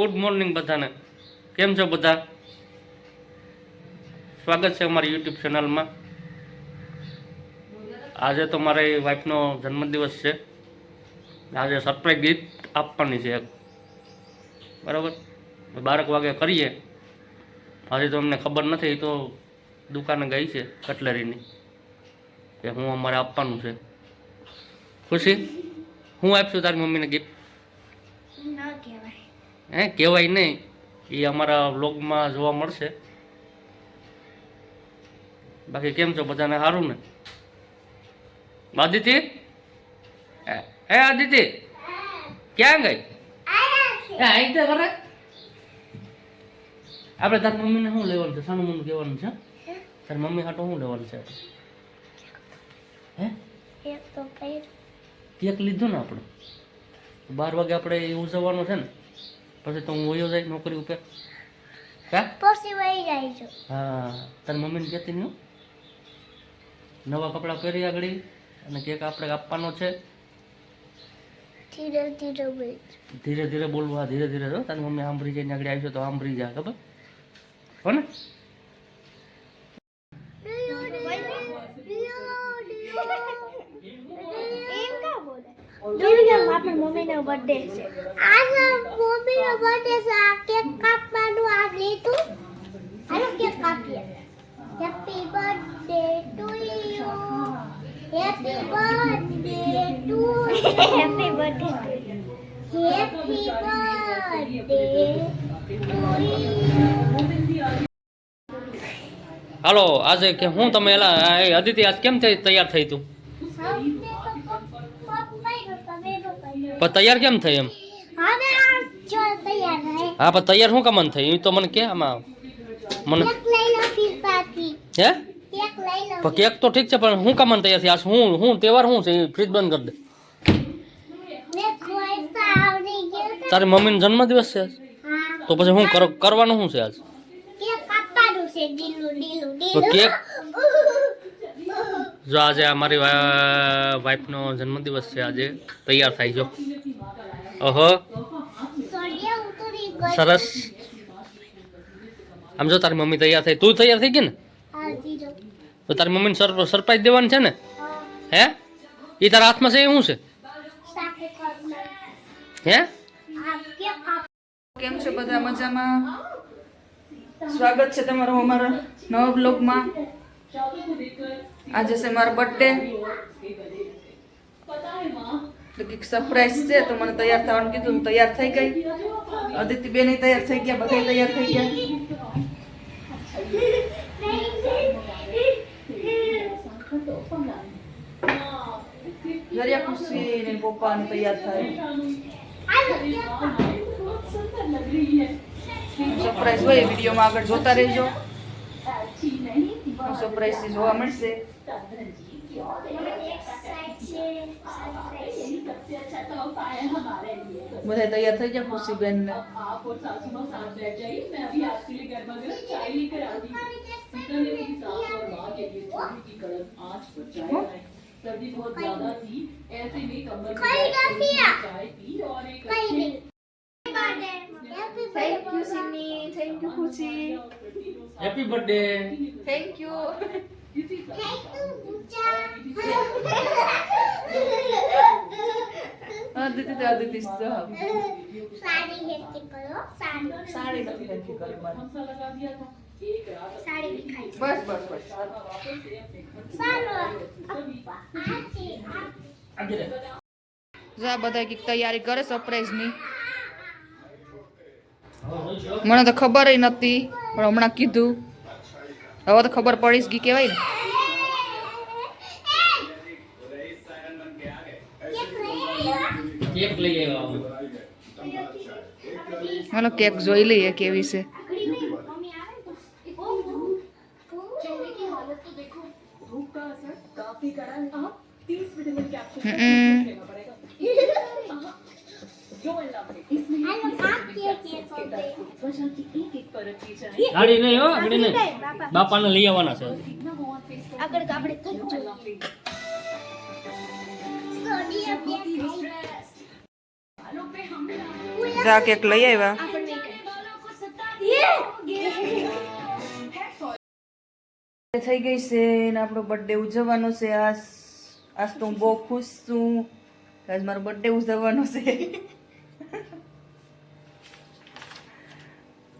Good morning બધાને. કેમ છો બધા? સ્વાગત છે અમારી યુટ્યુબ ચેનલમાં. આજે તો મારી વાઈફનો જન્મદિવસ છે. આજે સરપ્રાઈઝ ગીત આપવાની છે બરાબર? બારક વાગે કરીએ. આજે તો અમને ખબર નથી તો દુકાને ગઈ છે કટલેરીની. કે હું અમારે આપવાનું છે. ખુશી? હું આપશું તારી મમ્મીને ગિફ્ટ ના કહેવાય. હે કહેવાય નહીં એ અમારા વ્લોગમાં જોવા મળશે. બાકી કેમ છો? બધાને સારું ને? આદિત્ય એ- એ આદિત્ય ક્યાં ગઈ? તે વરે આપણે તારી મમ્મીને શું લેવાનું છે? સાનું મમ્મી કહેવાનું છે? તારી મમ્મી હાટો શું લેવાનું છે? હે? કેક લીધું ને આપણે? બાર વાગે આપણે એ ઉજવવાનું છે ને? પછી તો હું વયો જાય નોકરી ઉપર. હા? પછી વહી જાય છો. હા તાર મમ્મીને કહેતી નહીં હો. નવા કપડાં પહેરી આગળ અને કેક આપણે આપવાનો છે. ધીરે ધીરે બોલ ધીરે ધીરે બોલવા ધીરે ધીરે તો તારી મમ્મી સાંભળી જઈને આગળ આવશે તો સાંભળી જાય ખબર? હો ને? મમ્મીનો બર્થડે છે? આજે મમ્મીનો બર્થડે છે. આ કેક કાપવાનું આ લીધું. હાલો કેક કાપીએ. Happy birthday to you happy birthday to happy birthday happy birthday to હાલો આજે કે હું તમે એલા અદિતિ આજ કેમ થઈ તૈયાર થઈ તું? પણ તૈયાર કેમ થઈ એમ? હે. પણ તૈયાર શું કામ થઈ? તો મને કે આમાં. મને હે? પણ કેક તો ઠીક છે પણ હું કામ તૈયાર થઈ આ હું હું તહેવાર શું છે? ફ્રીજ બંધ કરી દે. તારી મમ્મીનો જન્મદિવસ છે આજ? તો પછી હું કર- કરવાનું શું છે આજ? કેક જો આજે અમારી વાઈફનો જન્મદિવસ છે આજે. તૈયાર થાય જો. ઓહો. સરસ. આમ જો તારી મમ્મી તૈયાર થઈ. તું તૈયાર થઈ ગઈ ને? તો તારી મમ્મીને સર સરપ્રાઈઝ દેવાની છે ને? હા? એ તારા હાથમાં છે, એ શું છે? હે? કેમ છે બધા મજામાં? સ્વાગત છે તમારું અમારા નવા બ્લોગમાં આજે છે મારો બર્થડે કંઈક સરપ્રાઈઝ છે, તો મને તૈયાર થવાનું કીધું તૈયાર થઈ ગઈ. અદિતિ બેન તૈયાર થઈ ગયા બધા તૈયાર થઈ ગયા. દરિયા ખુશી ને પપ્પા ને તૈયાર થાય. સરપ્રાઈઝ હોય વિડીયોમાં આગળ જોતા રહેજો. સરપ્રાઈઝ જોવા મળશે. બધા તૈયાર થઈ ગયા ખુશીબેન ને કઈ નથી આ કઈ નહીં happy thank you Sini thank you ખુશી હેપી બર્થડે થેન્ક યુ તો અદિતિ જ તો. સાડી હેતી કરો સાડી સાડી નથી હેરખી કરી. બસ બસ બસ જો બધા કંઈક તૈયારી કરે સરપ્રાઈઝ મને તો ખબર નથી પણ હમણાં કીધું. હવે તો ખબર પડીશ ગી ગઈ કેવાય ને. કેક લઈ આવ્યા હાલો કેક જોઈ લઈએ કેવી છે. ગાડી નહીં હો આગળ નહીં. બાપાને લઈ આવવાના છે. આગળ આપણે જા, કેક લઈ આવ્યા. થઈ ગઈ છે ને આપણો બર્થડે ઉજવવાનો છે. આજ આજ તો હું બહુ ખુશ છું. આજ મારો બર્થડે ઉજવવાનો છે.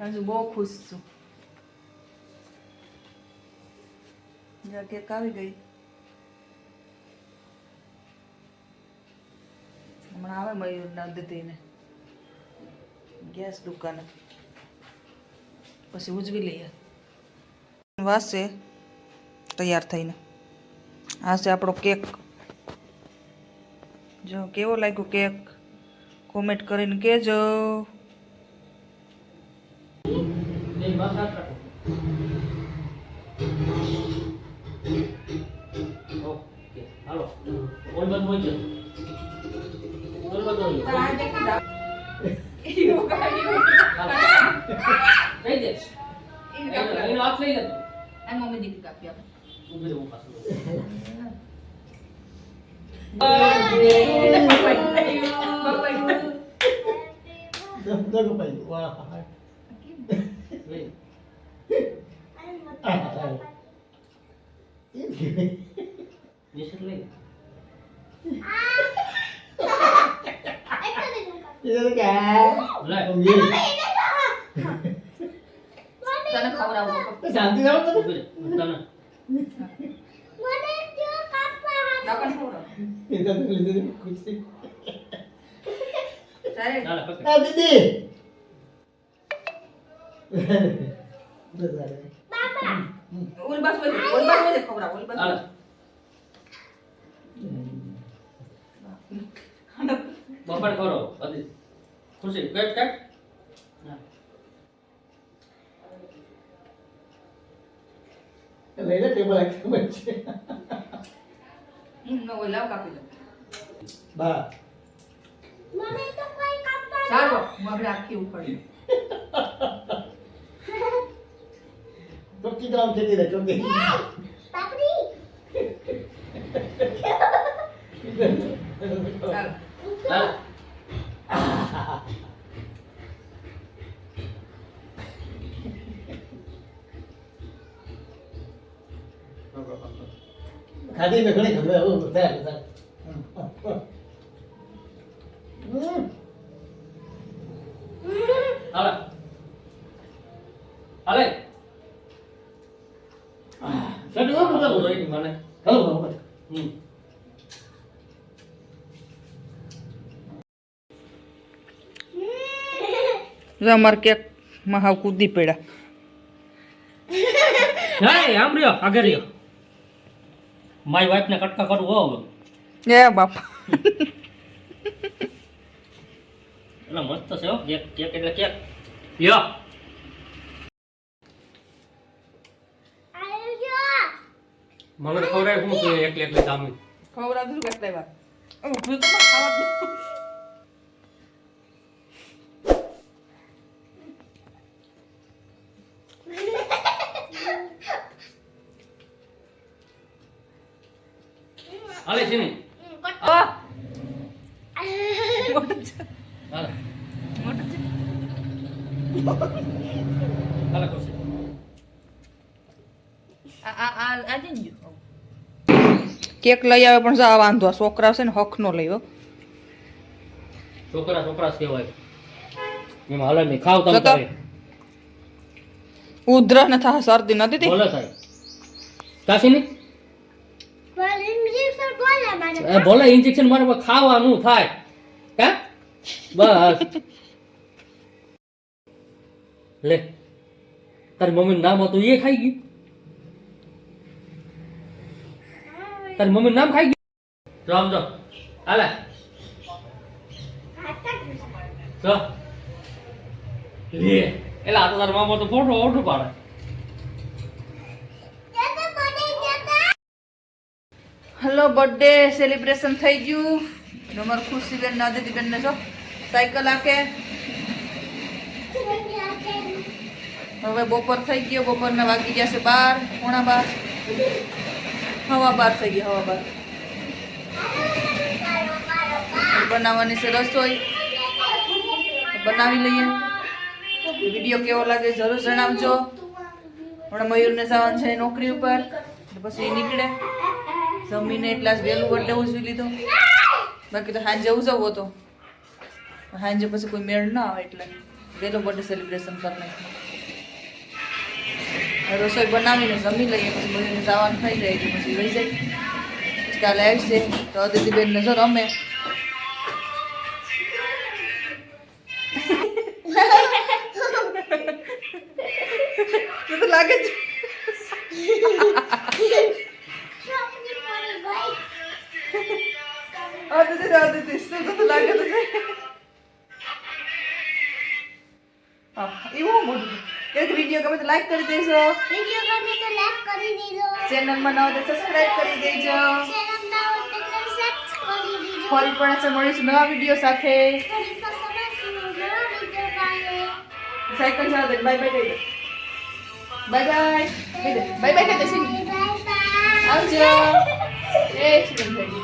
આજ હું બહુ ખુશ છું. જા, કેક આવી ગઈ. હમણાં આવે મયુર નંદતીને ગેસ દુકાને. પછી ઉજવી લઈએ. વાસે તૈયાર થઈને. આ આપણો કેક. જો કેવો લાગ્યો કેક? કોમેન્ટ કરીને કહેજો. ઓકે, હાલો. ઓલ બંધ હોય છે ઓલ બંધ હોય છે હાલો. કહી દે એનો- એનો હાથ લઈ લે તું. મમ્મી દીકરી કાપી આપે ઊભી રહે, હું પાછો. લઈ. નિશાન લઈ લે. લે. તને ખવડાવું ઊભી રહે. તને. મને જો કાપવા કાપણ ખવડાવ તારે ચાલે, પકડ. ઓલ બાજુ વળી, ઓલ બાજુ વળી ખવડાવ ઓલ બાજુ હાલો. બપોર કરો. બધી ખુશી કેટ કેટ હા. હમ, ન હોય લાવ કાપી લે. મને તો કોઈ કાપવા ચાલો હું આપણે આખી ઉપાડી પાપડી ચાલો ચાલો. ખાધી ને ઘણી ગમે એવું થાય બધા હાલો. હાલે. સાડું હો બધા આવું જોઈ મને. Hello hello hmm. જો અમાર કેકમાં હાવ કૂદી પડ્યા. હે આમ રહ્યો આગળ રહ્યો મારી વાઈફ ને કટકા કરવું હો એ બાપા. એટલે મસ્ત છે હો કેક કેક એટલે કેક. યો મને ખવડાય હું એકલી એકલી દામી ખવડાવ દઉં કેટલાય વાર ઊભું તો ખાવા હાલે છે ને હાલે મોટું છે. હાલે. ખુશી આ આ આ આ જઈ ને જો. કેક લઈ આવે પણ સા વાંધો છોકરા છે ને હક નો લઈ હો. છોકરા છોકરા કહેવાય. એમ હાલે નહીં. ખાવ તમે. તારે. ઉધરસ ને થાય શરદી નથી થતી બોલે થાય. કાશી ની બોલ ઇન્જેક્શન બોલે મને એ ભલે ઇન્જેક્શન મારે ખાવાનું થાય. કા બસ. લે તારી મમ્મીનું નામ હતું એ ખાઈ ગયું? તારી મમ્મીનું નામ ખાઈ ગયું? રામ જો. હાલે. જો. લે. એલા તો તારા મામા તો ફોટો ઓટો પાડે. હેલો બર્થડે સેલિબ્રેશન થઈ ગયું. અમારું ખુશીબેન નાદીબેન ને જો સાયકલ આકે. હવે બપોર થઈ ગયો, બપોરના વાગી ગયા છે બાર, પોણા બાર. હવા બાર થઈ ગઈ, હવા બાર. બનાવવાની છે રસોઈ. બનાવી લઈએ. વીડિયો કેવો લાગે જરૂર જણાવજો. હમણાં મયુરને જવાનું છે નોકરી ઉપર, પછી નીકળે. જમીને એટલા જ વહેલું વટે ઉજવી લીધો. બાકી તો સાંજે ઉજવવો હતો સાંજે પછી કોઈ મેળ ના આવે એટલે વહેલો બર્થડે સેલિબ્રેશન કરી રસોઈ બનાવીને જમી લઈએ, પછી બધીને જવાનું થઈ જાય એટલે પછી રહી જાય. કાલે આવશે તો અદિતિબેનને નજર રમે. કરી દેજો. વિડિયો ગમે તો લાઈક કરી દેજો. ચેનલમાં નવો તો સબસ્ક્રાઇબ કરી દેજો. ચેનલ ના હોય તો સબસ્ક્રાઇબ કરી દેજો. ફરી પણ આપણે મળીશું નવા વીડિયો સાથે. સાયકલ ચાલો બાય બાય કહી દે. બાય બાય કહી દે. બાય બાય કહી દે આવજો શીની ભાઈ